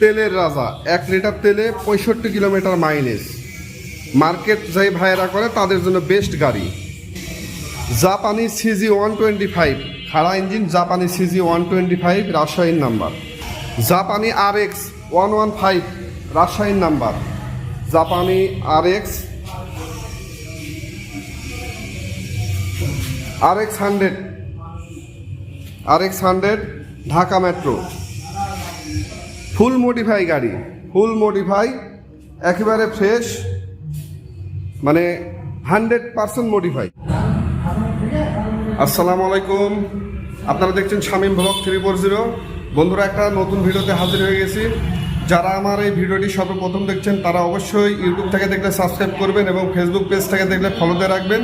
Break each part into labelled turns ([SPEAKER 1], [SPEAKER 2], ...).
[SPEAKER 1] তেলের রাজা, এক লিটার তেলে পঁয়ষট্টি কিলোমিটার মাইলেজ। মার্কেট যাই ভাইয়েরা করে, তাদের জন্য বেস্ট গাড়ি। জাপানি সিজি ওয়ান টোয়েন্টি ফাইভ, খাড়া ইঞ্জিন জাপানি সিজি ওয়ান টোয়েন্টি ফাইভ, রাজশাহীর নাম্বার। জাপানি আর এক্স ওয়ান ওয়ান ফাইভ, রাজশাহীর নাম্বার। জাপানি R X R X hundred R X hundred, Dhaka metro. Full modify গাড়ি। ফুল মডিফাই একেবারে ফ্রেশ মানে হান্ড্রেড পার্সেন্ট মডিফাই আসসালামু আলাইকুম। আপনারা দেখছেন Shamim blog three four zero. বন্ধুরা, একটা নতুন ভিডিওতে হাজির হয়ে গেছি। যারা আমার এই ভিডিওটি সর্বপ্রথম দেখছেন, তারা অবশ্যই ইউটিউব থেকে দেখলে সাবস্ক্রাইব করবেন এবং ফেসবুক পেজ থেকে দেখলে ফলোতে রাখবেন।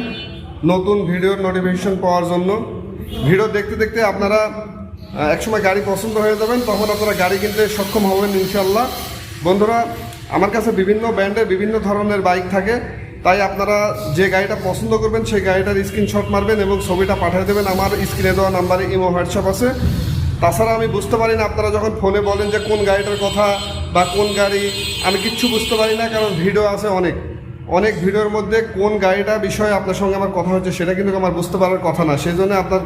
[SPEAKER 1] নতুন ভিডিওর নোটিফিকেশন পাওয়ার জন্য। ভিডিও দেখতে দেখতে আপনারা একসময় গাড়ি পছন্দ হয়ে যাবেন, তখন আপনারা গাড়ি কিনতে সক্ষম হবেন ইনশাল্লাহ বন্ধুরা, আমার কাছে বিভিন্ন ব্র্যান্ডের বিভিন্ন ধরনের বাইক থাকে, তাই আপনারা যে গাড়িটা পছন্দ করবেন, সেই গাড়িটার স্ক্রিনশট মারবেন এবং ছবিটা পাঠিয়ে দেবেন। আমার স্ক্রিনে দেওয়া নাম্বারে ইমো, হোয়াটসঅ্যাপ আছে। তাছাড়া আমি বুঝতে পারি না আপনারা যখন ফোনে বলেন যে কোন গাড়িটার কথা বা কোন গাড়ি, আমি কিচ্ছু বুঝতে পারি না, কারণ ভিডিও আছে অনেক। অনেক ভিডিওর মধ্যে কোন গাড়িটা বিষয়ে আপনার সঙ্গে আমার কথা হচ্ছে সেটা কিন্তু আমার বুঝতে পারার কথা না সেই জন্য আপনার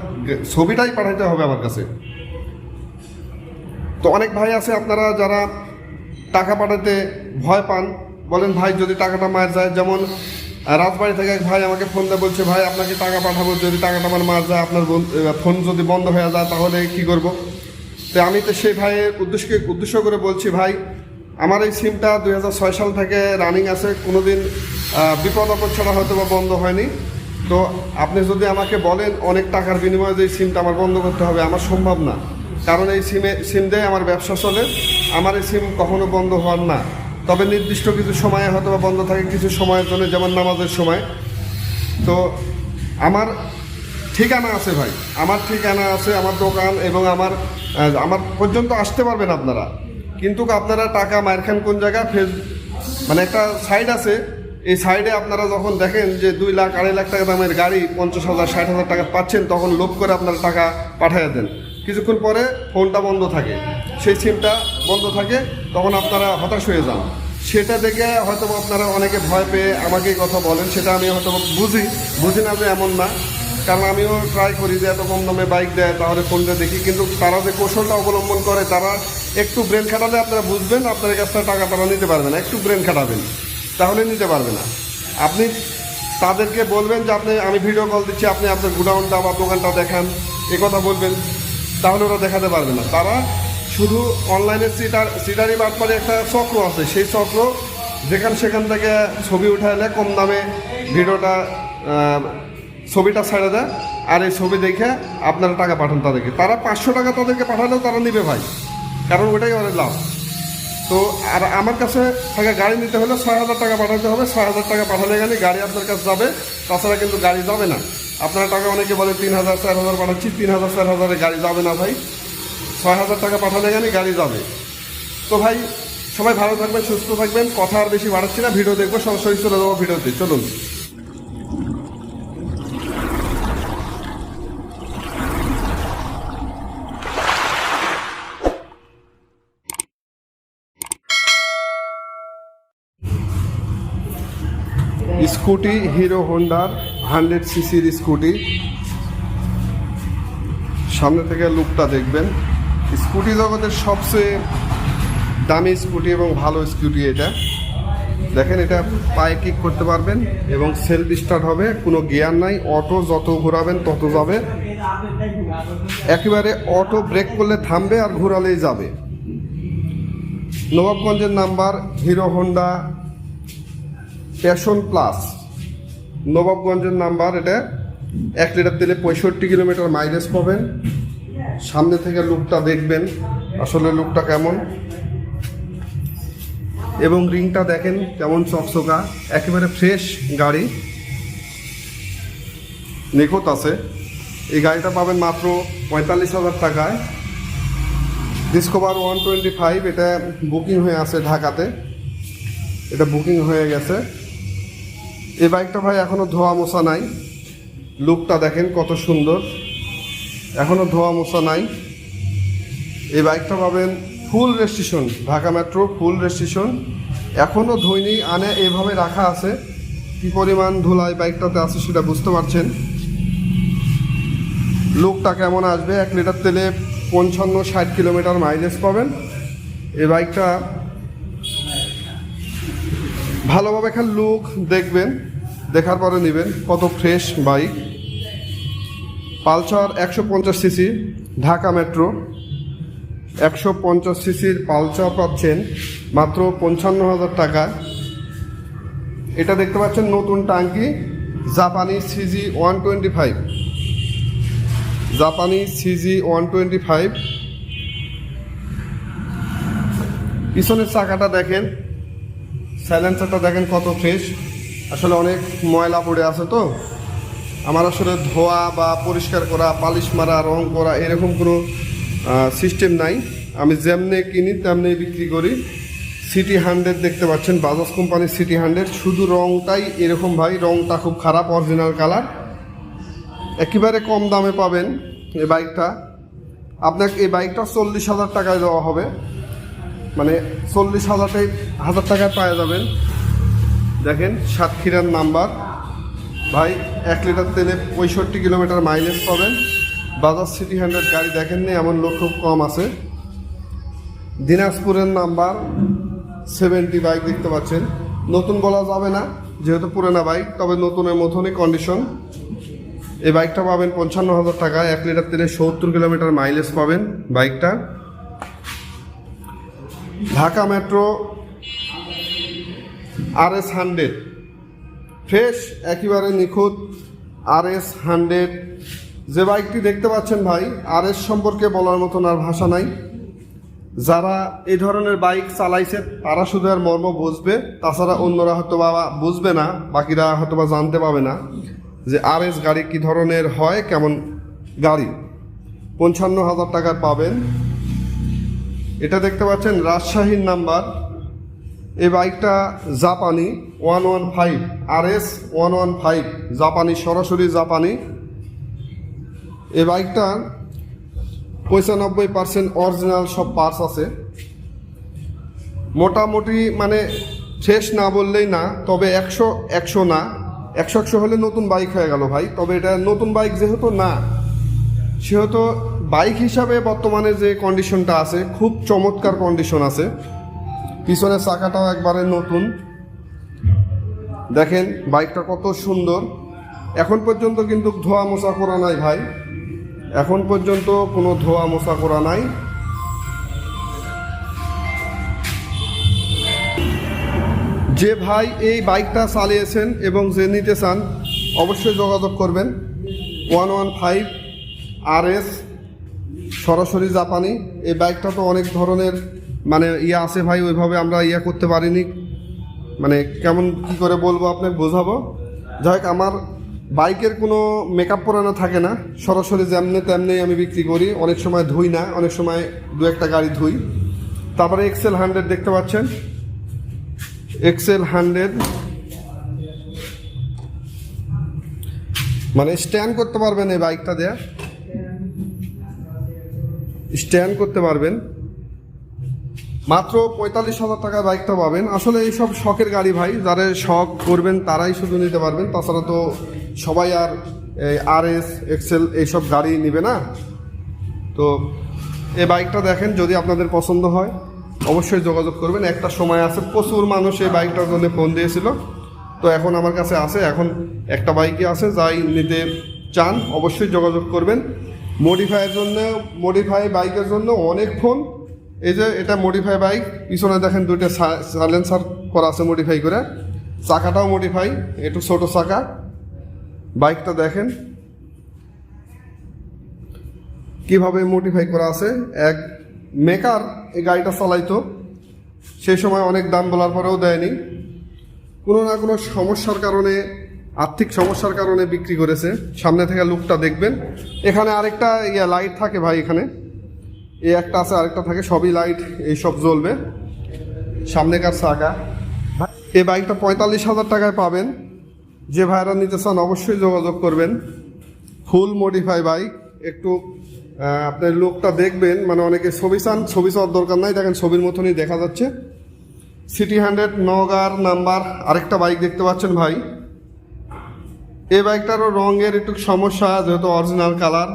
[SPEAKER 1] ছবিটাই পাঠাতে হবে আমার কাছে। তো অনেক ভাই আছে আপনারা যারা টাকা পাঠাতে ভয় পান, বলেন ভাই যদি টাকাটা মার যায়, যেমন রাজবাড়ি থেকে এক ভাই আমাকে ফোন দিয়ে বলছে, ভাই, আপনাকে টাকা পাঠাবো, যদি টাকাটা আমার মার যায়, আপনার ফোন যদি বন্ধ হয়ে যায়, তাহলে কি করব? তো আমি তো সেই ভাইয়ের উদ্দেশ্যকে উদ্দেশ্য করে বলছি, ভাই আমার এই সিমটা দু হাজার ছয় সাল থেকে রানিং আছে কোনোদিন আহ, বিপদ আপদ ছাড়া হয়তো বা বন্ধ হয়নি। তো আপনি যদি আমাকে বলেন অনেক টাকার বিনিময়ে যে এই সিমটা আমার বন্ধ করতে হবে আমার সম্ভব না। কারণ এই সিমে সিম দিয়ে আমার ব্যবসা চলে আমার এই সিম কখনো বন্ধ হওয়ার না। তবে নির্দিষ্ট কিছু সময়ে হয়তো বা বন্ধ থাকে কিছু সময়ের জন্য যেমন নামাজের সময়। তো আমার ঠিকানা আছে ভাই আমার ঠিকানা আছে আমার দোকান এবং আমার আমার পর্যন্ত আসতে পারবেন আপনারা। কিন্তু আপনারা টাকা মায়ের খান কোন জায়গা ফেস মানে একটা সাইড আছে। এই সাইডে আপনারা যখন দেখেন যে দুই লাখ, আড়াই লাখ টাকা দামের গাড়ি, পঞ্চাশ হাজার, ষাট হাজার টাকা পাচ্ছেন, তখন লোভ করে আপনারা টাকা পাঠিয়ে দেন। কিছুক্ষণ পরে ফোনটা বন্ধ থাকে। সেই সিমটা বন্ধ থাকে, তখন আপনারা হতাশ হয়ে যান। সেটা দেখে হয়তো আপনারা অনেকে ভয় পেয়ে আমাকে কথা বলেন, সেটা আমি হয়তো বুঝি। বুঝি না যে এমন না। কারণ আমিও ট্রাই করি যে এত কম দামে বাইক দেয়, তাহলে ফোনটা দেখি। কিন্তু তারা যে কৌশলটা অবলম্বন করে, তারা একটু ব্রেন খাটালে আপনারা বুঝবেন, আপনার কাছ থেকে টাকা তারা নিতে পারবে না। একটু ব্রেন খাটাবেন, তাহলে নিতে পারবে না। আপনি তাদেরকে বলবেন যে, আপনি, আমি ভিডিও কল দিচ্ছি, আপনি আপনার গুডাউনটা বা দোকানটা দেখান। এ কথা বলবেন, তাহলে ওরা দেখাতে পারবে না। তারা শুধু অনলাইনে সিটার, সিটারি বাটপারে একটা চক্র আছে। সেই চক্র যেখান সেখান থেকে ছবি উঠাইলে কম দামে ভিডিওটা ছবিটা ছেড়ে দেয় আর এই ছবি দেখে আপনারা টাকা পাঠান তাদেরকে। তারা পাঁচশো টাকা তাদেরকে পাঠালেও তারা নিবে ভাই। কারণ ওটাই অনেক লাভ। তো আর আমার কাছে থেকে গাড়ি নিতে হলে ছয় হাজার টাকা পাঠাতে হবে। ছয় হাজার টাকা পাঠালে গেলে গাড়ি আপনার কাছে যাবে। তাছাড়া কিন্তু গাড়ি যাবে না। আপনারা টাকা অনেকে বলে তিন হাজার, চার হাজার পাঠাচ্ছি। তিন হাজার, চার হাজারে গাড়ি যাবে না ভাই। ছয় হাজার টাকা পাঠালে গেলে গাড়ি যাবে। তো ভাই, সবাই ভালো থাকবেন, সুস্থ থাকবেন। কথা আর বেশি বাড়াচ্ছি না। ভিডিও দেখব, সরাসরি চলে যাব ভিডিওতে। চলুন। স্কুটি, হিরো হোন্ডার হান্ড্রেড সিসির স্কুটি। সামনে থেকে লুকটা দেখবেন। স্কুটি জগতের সবচেয়ে দামি স্কুটি এবং ভালো স্কুটি এটা। দেখেন, এটা পায়ে কিক করতে পারবেন এবং সেলফ স্টার্ট হবে, কোনো গিয়ার নাই অটো যত ঘোরাবেন তত যাবে। একেবারে অটো ব্রেক করলে থামবে আর ঘোরালেই যাবে। নবাবগঞ্জের number, Hero Honda Passion Plus. নবাবগঞ্জের নাম্বার, এটা এক লিটার তেলে পঁয়ষট্টি কিলোমিটার মাইলেজ পাবেন। সামনে থেকে লুকটা দেখবেন, আসলে লুকটা কেমন। এবং রিংটা দেখেন, কেমন চকচকা, একেবারে ফ্রেশ গাড়ি। নিখুঁত আছে। এই গাড়িটা পাবেন মাত্র পঁয়তাল্লিশ হাজার টাকায়। ডিসকভার ওয়ান টোয়েন্টি ফাইভ এটা বুকিং হয়ে আছে ঢাকাতে। এটা বুকিং হয়ে গেছে। এই বাইকটা ভাই এখনও ধোয়া মোছা নাই। লুকটা দেখেন কত সুন্দর। এখনও ধোয়া মোছা নাই। এই বাইকটা পাবেন full restriction Dhaka metro full restriction এখনও ধৈনি আনে এভাবে রাখা আছে। কি পরিমাণ ধুলাই বাইকটাতে আছে সেটা বুঝতে পারছেন। লুকটা কেমন আসবে? এক লিটার তেলে পঞ্চান্ন ষাট কিলোমিটার মাইলেজ পাবেন। এই বাইকটা ভালোভাবে খালি লুক দেখবেন, দেখার পরে নেবেন কত ফ্রেশ বাইক পালসার একশো পঞ্চাশ সিসি ঢাকা মেট্রো একশো পঞ্চাশ সিসির পালসার পাচ্ছেন মাত্র পঞ্চান্ন হাজার টাকা এটা দেখতে পাচ্ছেন নতুন টাঙ্কি জাপানি সিজি ওয়ান টোয়েন্টি ফাইভ। জাপানি সিজি ওয়ান টোয়েন্টি ফাইভ। পিছনের চাকাটা দেখেন সাইলেন্সারটা দেখেন কত ফ্রেশ। আসলে অনেক ময়লা পড়ে আছে তো। আমার আসলে ধোয়া বা পরিষ্কার করা, পালিশ মারা, রং করা এরকম কোনো সিস্টেম নাই। আমি যেমনি কিনি তেমনি বিক্রি করি। সিটি হান্ড্রেড দেখতে পাচ্ছেন বাজাজ কোম্পানির সিটি হান্ড্রেড শুধু রংটাই এরকম ভাই, রংটা খুব খারাপ অরিজিনাল কালার একেবারে কম দামে পাবেন এই বাইকটা। আপনাকে এই বাইকটা চল্লিশ হাজার টাকায় দেওয়া হবে। মানে চল্লিশ হাজারটাই হাজার টাকায় পাওয়া যাবেন। দেখেন, সাতক্ষীরার নাম্বার। ভাই, এক লিটার তেলে পঁয়ষট্টি কিলোমিটার মাইলেজ পাবেন। বাজাজ সিটি হান্ড্রেড গাড়ি দেখেন দেখেননি এমন লোক খুব কম আছে। দিনাজপুরের নাম্বার সেভেন্টি বাইক দেখতে পাচ্ছেন। নতুন বলা যাবে না, যেহেতু পুরানা বাইক তবে নতুনের মতনই কন্ডিশন এই বাইকটা পাবেন পঞ্চান্ন হাজার টাকায়। এক লিটার তেলে সত্তর কিলোমিটার মাইলেজ পাবেন বাইকটা Dhaka metro R S hundred fresh, একেবারে নিখুঁত আর এস হান্ড্রেড যে বাইকটি দেখতে পাচ্ছেন ভাই আর এস সম্পর্কে বলার মতন আর ভাষা নাই। যারা এই ধরনের বাইক চালাইছে, তারা শুধু আর মর্ম বুঝবে, তাছাড়া অন্যরা হয়তো বা বুঝবে না, বাকিরা হয়তো বা জানতে পাবে না যে আর এস গাড়ি কী ধরনের হয়, কেমন গাড়ি। পঞ্চান্ন হাজার টাকার পাবেন। এটা দেখতে পাচ্ছেন, রাজশাহীর নাম্বার। এই বাইকটা জাপানি, one one five, R S one one five, জাপানি, সরাসরি জাপানি। এই বাইকটা পঁচানব্বই পার্সেন্ট অরিজিনাল সব পার্টস আছে। মোটামুটি মানে শেষ না বললেই না, তবে একশো একশো না। একশো একশো হলে নতুন বাইক হয়ে গেল ভাই, তবে এটা নতুন বাইক যেহেতু না, সেহেতু বাইক হিসাবে বর্তমানে যে কন্ডিশনটা আছে, খুব চমৎকার কন্ডিশন আছে। পিছনের চাকাটাও একবারে নতুন। দেখেন, বাইকটা কত সুন্দর। এখন পর্যন্ত কিন্তু ধোয়া মোছা করা নাই ভাই। এখন পর্যন্ত কোনো ধোয়া মোছা করা নাই। যে ভাই এই বাইকটা চালিয়েছেন এবং যে নিতে চান, অবশ্যই যোগাযোগ করবেন। One one five R S সরাসরি জাপানি। এই বাইকটা তো অনেক ধরনের মানে ইয়ে আছে ভাই, ওইভাবে আমরা ইয়ে করতে পারিনি। মানে কেমন কি করে বলব আপনাকে বোঝাবো? যাই আমার বাইকের কোনো মেকআপ পরানো থাকে না। সরাসরি যেমনি তেমনি আমি বিক্রি করি। অনেক সময় ধুই না, অনেক সময় দু একটা গাড়ি ধুই। তারপরে এক্সেল হান্ড্রেড দেখতে পাচ্ছেন। এক্সেল হান্ড্রেড মানে স্ট্যান্ড করতে পারবেন এই বাইকটা দেয়া। স্ট্যান্ড করতে পারবেন। মাত্র পঁয়তাল্লিশ হাজার টাকা বাইকটা পাবেন। আসলে এইসব শখের গাড়ি ভাই, যারা শখ করবেন তারাই শুধু নিতে পারবেন। তাছাড়া তো সবাই আর আর এস এক্সেল এইসব গাড়ি নেবে না। তো এই বাইকটা দেখেন, যদি আপনাদের পছন্দ হয়, অবশ্যই যোগাযোগ করবেন। একটা সময় আছে, প্রচুর মানুষ এই বাইকটার জন্য ফোন দিয়েছিল। তো এখন আমার কাছে আছে। এখন একটা বাইকই আছে, যাই নিতে চান, অবশ্যই যোগাযোগ করবেন। মডিফাইয়ের জন্য মডিফাই বাইকের জন্য অনেক ফোন এই যে এটা মডিফাই বাইক পিছনে দেখেন দুইটা সাইলেন্সার করা আছে মডিফাই করে। চাকাটাও মডিফাই একটু ছোট চাকা। বাইকটা দেখেন। কীভাবে মডিফাই করা আছে? এক মেকার এই গাড়িটা চালাইতো। সেই সময় অনেক দাম বলার পরেও দেয়নি। কোনো না কোনো সমস্যার কারণে আর্থিক সমস্যার কারণে বিক্রি করেছে। সামনে থেকে লুকটা দেখবেন। এখানে আরেকটা ইয়া লাইট থাকে ভাই এখানে। এই একটা আছে, আরেকটা থাকে, সবই লাইট এই সব জ্বলবে। সামনেকার চাকা এই বাইকটা পঁয়তাল্লিশ হাজার টাকায় পাবেন। যে ভাইরা নিতে চান অবশ্যই যোগাযোগ করবেন। ফুল মডিফাই বাইক একটু আপনার লোকটা দেখবেন। মানে অনেকে ছবি চান, ছবি চাওয়ার দরকার নাই। দেখেন ছবির মতনই দেখা যাচ্ছে। সিটি হান্ড্রেড নগার নাম্বার আরেকটা বাইক দেখতে পাচ্ছেন ভাই। এই বাইকটারও রঙের একটু সমস্যা, যেহেতু অরিজিনাল কালার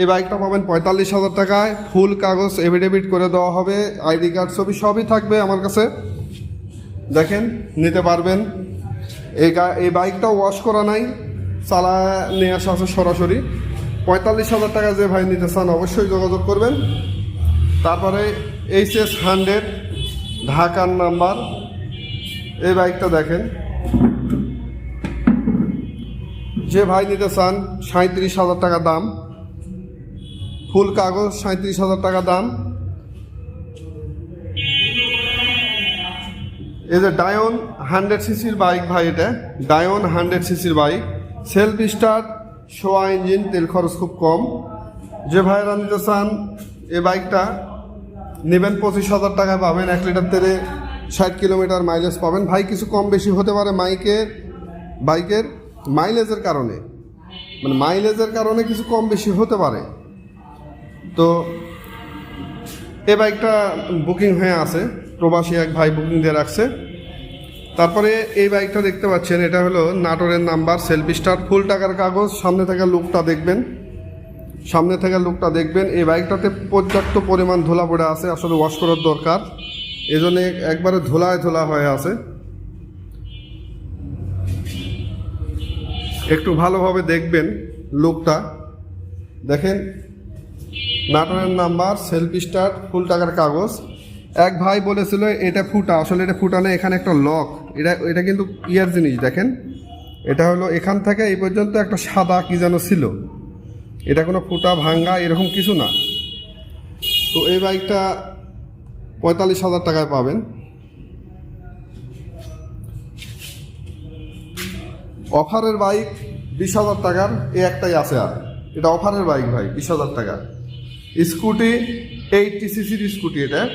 [SPEAKER 1] এই বাইকটা পাবেন পঁয়তাল্লিশ হাজার টাকায়। ফুল কাগজ এভিডেভিট করে দেওয়া হবে। আইডি কার্ড ছবি সবই থাকবে আমার কাছে। দেখেন, নিতে পারবেন। এই এই বাইকটা ওয়াশ করা নাই। চালা নিয়ে আসা আছে সরাসরি। পঁয়তাল্লিশ হাজার টাকা যে ভাই নিতে চান অবশ্যই যোগাযোগ করবেন। তারপরে এইচ এস হান্ড্রেড ঢাকার নাম্বার এই বাইকটা দেখেন। যে ভাই নিতে চান সাঁত্রিশ হাজার টাকা দাম, ফুল কাগজ সাঁত্রিশ হাজার টাকা দাম। এই যে ডায়ন হান্ড্রেড সিসির বাইক ভাই এটা ডায়ন হান্ড্রেড সিসির বাইক। সেলফ স্টার্ট শোয়া ইঞ্জিন তেল খরচ খুব কম। যে ভাইয়েরা নিতে চান এই বাইকটা, নেবেন পঁচিশ হাজার টাকায় পাবেন, এক লিটার তেলে ষাট কিলোমিটার মাইলেজ পাবেন। ভাই, কিছু কম বেশি হতে পারে মাইকের, বাইকের। মাইলেজের কারণে। মানে মাইলেজের কারণে কিছু কম বেশি হতে পারে। তো এ বাইকটা বুকিং হয়ে আছে। প্রবাসী এক ভাই বুকিং দিয়ে রাখছে। তারপরে এই বাইকটা দেখতে পাচ্ছেন, এটা হলো নাটোরের নাম্বার, সেলফি স্টার, ফুল টাকার কাগজ। সামনে থেকে লুকটা দেখবেন। সামনে থেকে লুকটা দেখবেন। এই বাইকটাতে পর্যাপ্ত পরিমাণ ধুলা পড়ে আছে, আসলে ওয়াশ করার দরকার। এই জন্য একবারে ধুলায় ধুলা হয়ে আছে। একটু ভালোভাবে দেখবেন লুকটা। দেখেন নাটোরের নাম্বার, সেলফি স্টার্ট ফুল টাকার কাগজ। এক ভাই বলেছিল, এটা ফুটা। আসলে এটা ফুটা না, এখানে একটা লক। এটা এটা কিন্তু ইয়ার জিনিস, দেখেন। এটা হলো এখান থেকে এই পর্যন্ত একটা সাদা কি যেন ছিল। এটা কোনো ফুটা, ভাঙ্গা, এরকম কিছু না। তো এই বাইকটা পঁয়তাল্লিশ হাজার টাকায় পাবেন। অফারের বাইক বিশ হাজার টাকার, এই একটাই আছে আর। এটা অফারের বাইক ভাই, বিশ হাজার টাকা। স্কুটি এইটটি সিসির স্কুটি এটা।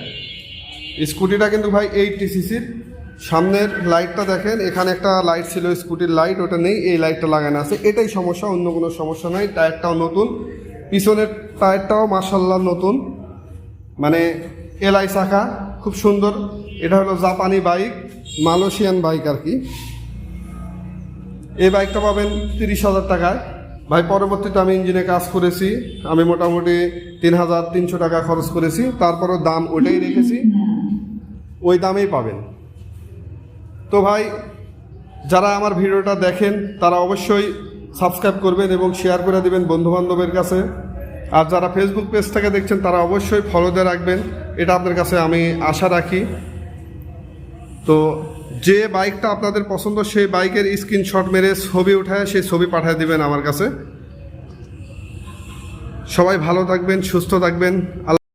[SPEAKER 1] স্কুটিটা কিন্তু ভাই এইটটি সিসির। সামনের লাইটটা দেখেন, এখানে একটা লাইট ছিল, স্কুটির লাইট, ওটা নেই, এই লাইটটা লাগানো আছে। এটাই সমস্যা, অন্য কোনো সমস্যা নাই। টায়ারটাও নতুন। পিছনের টায়ারটাও মার্শাল্লাহ নতুন। মানে এলআই চাকা খুব সুন্দর। এটা হলো জাপানি বাইক, মালয়েশিয়ান বাইক আর কি। এই বাইকটা পাবেন তিরিশ হাজার টাকায়। ভাই, পরবর্তীতে আমি ইঞ্জিনে কাজ করেছি। আমি মোটামুটি তিন হাজার তিনশো টাকা খরচ করেছি। তারপরও দাম ওইটাই রেখেছি। ওই দামেই পাবেন। তো ভাই, যারা আমার ভিডিওটা দেখেন, তারা অবশ্যই সাবস্ক্রাইব করবেন এবং শেয়ার করে দিবেন বন্ধুবান্ধবের কাছে। আর যারা ফেসবুক পেজ থেকে দেখছেন, তারা অবশ্যই ফলো দিয়ে রাখবেন। এটা আপনার কাছে আমি আশা রাখি। তো যে বাইকটা আপনাদের পছন্দ, সেই বাইকের স্ক্রিনশট মেরে ছবি উঠায়, সেই ছবি পাঠিয়ে দিবেন আমার কাছে। সবাই ভালো থাকবেন, সুস্থ থাকবেন।